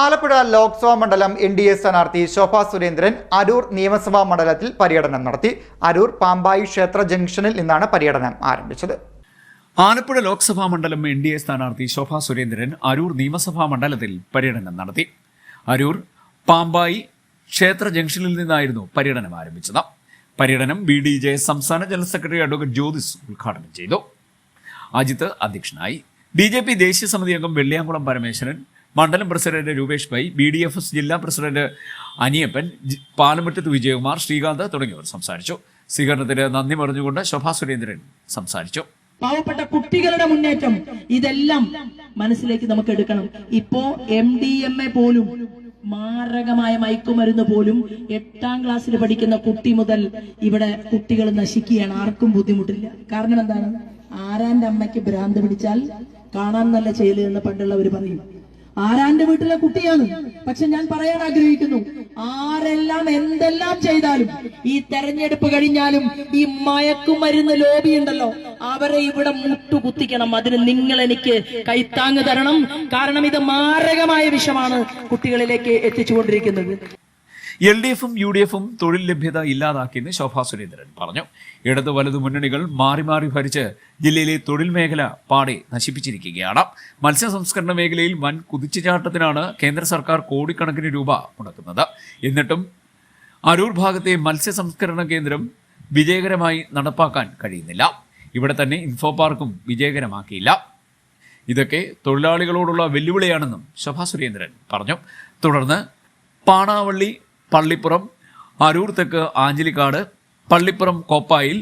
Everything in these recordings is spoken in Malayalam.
ആലപ്പുഴ ലോക്സഭാ മണ്ഡലം എൻ ഡി എ സ്ഥാനാർത്ഥി ശോഭ സുരേന്ദ്രൻ അരൂർ നിയമസഭാ മണ്ഡലത്തിൽ പര്യടനം നടത്തി. അരൂർ പാമ്പായി ക്ഷേത്ര ജംഗ്ഷനിൽ നിന്നാണ് പര്യടനം ആരംഭിച്ചത്. ആലപ്പുഴ ലോക്സഭാ മണ്ഡലം എൻ ഡി എ സ്ഥാനാർത്ഥി ശോഭ സുരേന്ദ്രൻ അരൂർ നിയമസഭാ മണ്ഡലത്തിൽ പര്യടനം നടത്തി. അരൂർ പാമ്പായി ക്ഷേത്ര ജംഗ്ഷനിൽ നിന്നായിരുന്നു പര്യടനം ആരംഭിച്ചത്. പര്യടനം ബി ഡി ജെ സംസ്ഥാന ജനറൽ സെക്രട്ടറി അഡ്വക്കേറ്റ് ജ്യോതിസ് ഉദ്ഘാടനം ചെയ്തു. അജിത് അധ്യക്ഷനായി. ബി ജെ പി ദേശീയ സമിതി അംഗം വെള്ളിയാംകുളം പരമേശ്വരൻ മണ്ഡലം president Rupesh Pai B D F S ജില്ലാ പ്രസിഡന്റ് അനിയപ്പൻ പാലമുറ്റത്ത് വിജയകുമാർ ശ്രീകാന്ത് തുടങ്ങിയവർ സംസാരിച്ചു. സ്വീകരണത്തിന് നന്ദി പറഞ്ഞുകൊണ്ട് ശോഭാ സുരേന്ദ്രൻ സംസാരിച്ചു. പാവപ്പെട്ട കുട്ടികളുടെ മുന്നേറ്റം ഇതെല്ലാം മനസ്സിലേക്ക് നമുക്ക് എടുക്കണം. ഇപ്പോ എം ഡി എം എ പോലും മാരകമായ മയക്കുമരുന്ന് പോലും എട്ടാം ക്ലാസ്സിൽ പഠിക്കുന്ന കുട്ടി മുതൽ ഇവിടെ കുട്ടികൾ നശിക്കുകയാണ്. ആർക്കും ബുദ്ധിമുട്ടില്ല. കാരണം എന്താണ്? ആരാന്റെ അമ്മയ്ക്ക് ഭ്രാന്ത് പിടിച്ചാൽ കാണാൻ നല്ല ചെയ്യൽ എന്ന് പണ്ടുള്ളവർ പറയും. ആരാന്റെ വീട്ടിലെ കുട്ടിയാണ്? പക്ഷെ ഞാൻ പറയാൻ ആഗ്രഹിക്കുന്നു ആരെല്ലാം എന്തെല്ലാം ചെയ്താലും ഈ തെരഞ്ഞെടുപ്പ് കഴിഞ്ഞാലും ഈ മയക്കുമരുന്ന് ലോബി ഉണ്ടല്ലോ അവരെ ഇവിടെ മുട്ടുകുത്തിക്കണം. അതിന് നിങ്ങൾ എനിക്ക് കൈത്താങ് തരണം. കാരണം ഇത് മാരകമായ വിഷമാണ് കുട്ടികളിലേക്ക് എത്തിച്ചുകൊണ്ടിരിക്കുന്നത്. എൽ ഡി എഫും യു ഡി എഫും തൊഴിൽ ലഭ്യത ഇല്ലാതാക്കിയെന്ന് ശോഭാ സുരേന്ദ്രൻ പറഞ്ഞു. ഇടത് വലതു മുന്നണികൾ മാറി മാറി ഭരിച്ച് ജില്ലയിലെ തൊഴിൽ മേഖല പാടെ നശിപ്പിച്ചിരിക്കുകയാണ്. മത്സ്യ സംസ്കരണ മേഖലയിൽ വൻ കുതിച്ചുചാട്ടത്തിനാണ് കേന്ദ്ര സർക്കാർ കോടിക്കണക്കിന് രൂപ മുടക്കുന്നത്. എന്നിട്ടും അരൂർ ഭാഗത്തെ മത്സ്യ സംസ്കരണ കേന്ദ്രം വിജയകരമായി നടപ്പാക്കാൻ കഴിയുന്നില്ല. ഇവിടെ തന്നെ ഇൻഫോ പാർക്കും വിജയകരമാക്കിയില്ല. ഇതൊക്കെ തൊഴിലാളികളോടുള്ള വെല്ലുവിളിയാണെന്നും ശോഭാ സുരേന്ദ്രൻ പറഞ്ഞു. തുടർന്ന് പാണാവള്ളി പള്ളിപ്പുറം അരൂർ തെക്ക് ആഞ്ചലിക്കാട് പള്ളിപ്പുറം കോപ്പായിൽ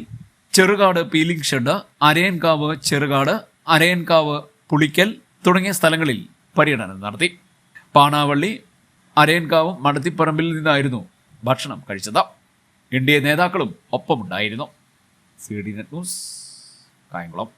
ചെറുകാട് പീലിംഗ് ഷെഡ് അരയൻകാവ് ചെറുകാട് അരയൻകാവ് പുളിക്കൽ തുടങ്ങിയ സ്ഥലങ്ങളിൽ പര്യടനം നടത്തി. പാണാവള്ളി അരയൻകാവും മടത്തിപ്പറമ്പിൽ നിന്നായിരുന്നു ഭക്ഷണം കഴിച്ചത്. എൻ ഡി എ നേതാക്കളും ഒപ്പമുണ്ടായിരുന്നു. C D net news Kayamkulam.